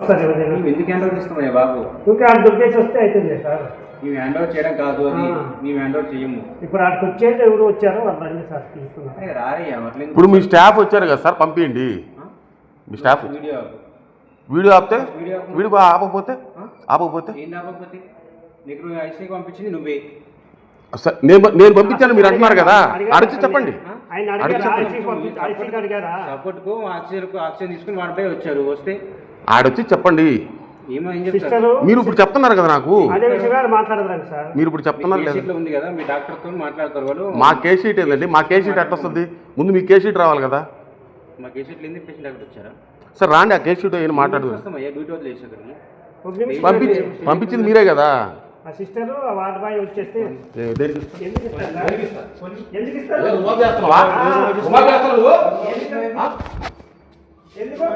ఎందుకు hand over బాబు? ఇంకా ఆడ దొరికేసి వస్తే అవుతుంది సార్. మేము హ్యాండ్ ఓవర్ చేయడం కాదు అది. మేము హ్యాండ్ ఓవర్ చేయము. ఇప్పుడు ఆడికి వచ్చేది ఎవరు వచ్చారో వాళ్ళని సార్ తీసుకున్నారు. అరే రారయ్యా అట్లా ఎందుకు? ఇప్పుడు మీ స్టాఫ్ వచ్చారు కదా సార్ పంపించండి? మీ స్టాఫ్ వీడియో. వీడియో ఆపితే? వీడియో ఆపు. వీడియో ఆపకపోతే? ఆపకపోతే? ఏంది ఆపకపోతే? నీకు నువ్వు ఐసీకి పంపించింది నువ్వే. సార్ నేను నేను పంపించాను మీరు అంటున్నారు కదా. అడిచి చెప్పండి. ఆయన అడిగి అడిగారా? సపోర్ట్కు ఆక్సిజన్కు ఆక్సిజన్ తీసుకుని వాడిపై వచ్చారు. వస్తే ఆడొచ్చి చెప్పండి. ఏమో ఏం చెప్తారు? సిస్టరు మీరు ఇప్పుడు చెప్తున్నారు కదా నాకు. మీరు ఇప్పుడు చెప్తున్నారు మీ లేదా? మీ డాక్టర్తో మాట్లాడతారు వాళ్ళు. మా కేస్ షీట్ ఏంటండి మా కేస్ షీట్ ఎట్లా వస్తుంది ముందు మీ కేస్ షీట్ రావాలి కదా. సార్ రాండి ఆ కేస్ షీట్ ఏమైనా మాట్లాడు వస్తామయ్యా డ్యూటీ వదిలేసి అక్కడికి. ఒక నిమిషం పంపించి పంపించింది మీరే కదా. ఆ సిస్టరు ఆ వార్డ్ బాయ్ వచ్చేస్తే ఏ, దేనికి? ఇస్తారు? ఎందుకు